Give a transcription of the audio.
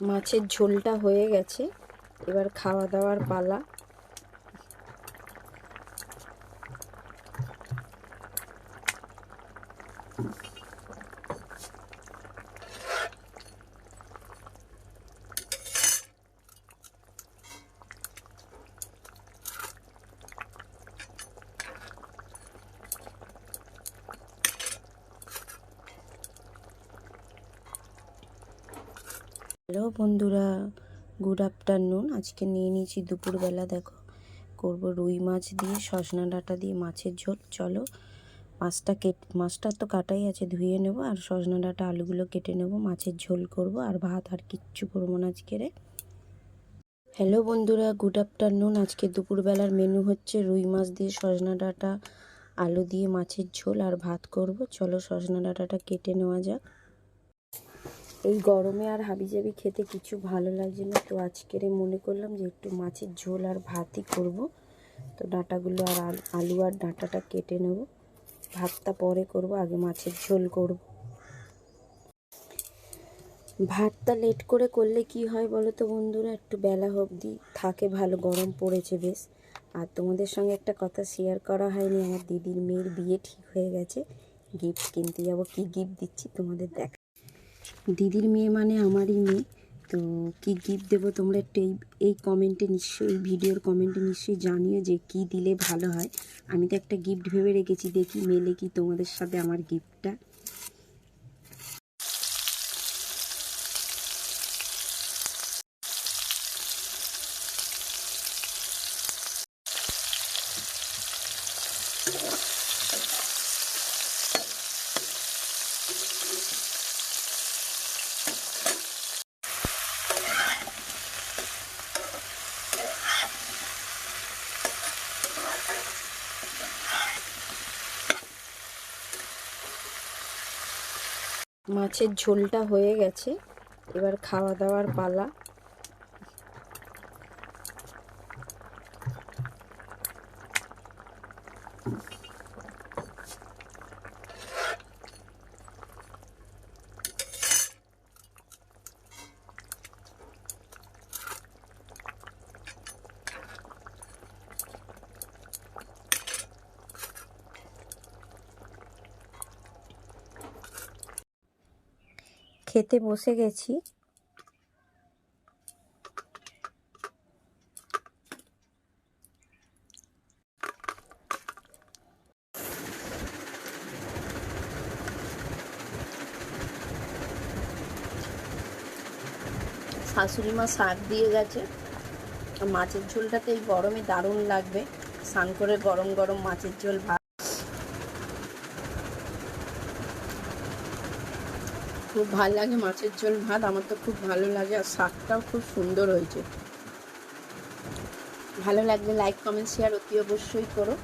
মাছের ঝোলটা হয়ে গেছে। এবার খাওয়া দাওয়ার পালা। হ্যালো বন্ধুরা গুড আফটারনুন আজকে নিয়ে নিয়েছি দুপুরবেলা, দেখো, করব রুই মাছ দিয়ে, সজনা ডাঁটা দিয়ে মাছের ঝোল। চলো, মাছটা কেট, মাছটা তো কাটাই আছে, ধুয়ে নেব আর সজনা ডাঁটা আলুগুলো কেটে নেব, মাছের ঝোল করব আর ভাত আর কিচ্ছু করব না আজকে রে। হ্যালো বন্ধুরা গুড আফটারনুন আজকে দুপুরবেলার মেনু হচ্ছে রুই মাছ দিয়ে সজনা ডাঁটা, আলু দিয়ে মাছের ঝোল আর ভাত করব। চলো, সজনা ডাঁটাটা কেটে নেওয়া যাক। এই গরমে আর হাবিজাবি খেতে কিছু ভালো লাগছে না। তো আজকের মনে করলাম যে একটু মাছের ঝোল আর ভাতই করব। তো ডাঁটাগুলো আর আল- আর ডাঁটাটা কেটে নেব। ভাতটা পরে করব, আগে মাছের ঝোল করব। ভাতটা লেট করে করলে কি হয় বলো তো বন্ধুরা? একটু বেলা অবধি থাকে, ভালো গরম পড়েছে বেশ। আর তোমাদের সঙ্গে একটা কথা শেয়ার করা হয়নি। আমার দিদির মেয়ের বিয়ে ঠিক হয়ে গেছে। গিফট কিনতে যাব। কি গিফট দিচ্ছি তোমাদের দেখ দিদির মেয়ে মানে আমারই মেয়ে, তো কি গিফট দেবো তোমরা একটু এই এই কমেন্টে নিশ্চয়ই, এই ভিডিওর কমেন্টে নিশ্চয়ই জানিও যে কি দিলে ভালো হয়। আমি তো একটা গিফট ভেবে রেখেছি, দেখি মেলে কি তোমাদের সাথে আমার গিফটটা মাছের ঝোলটা হয়ে গেছে। এবার খাওয়া দাওয়ার পালা। খেতে বসে গেছি। শাশুড়ি মা শাক দিয়ে গেছে। মাছের ঝোলটাতে এই গরমে দারুণ লাগবে। স্নান করে গরম গরম মাছের ঝোল, ভাত খুব ভালো লাগে, মাছের ঝোল ভাত আমার তো খুব ভালো লাগে আর শাকটাও খুব সুন্দর হয়েছে। ভালো লাগলে লাইক কমেন্ট শেয়ার অতি অবশ্যই করো।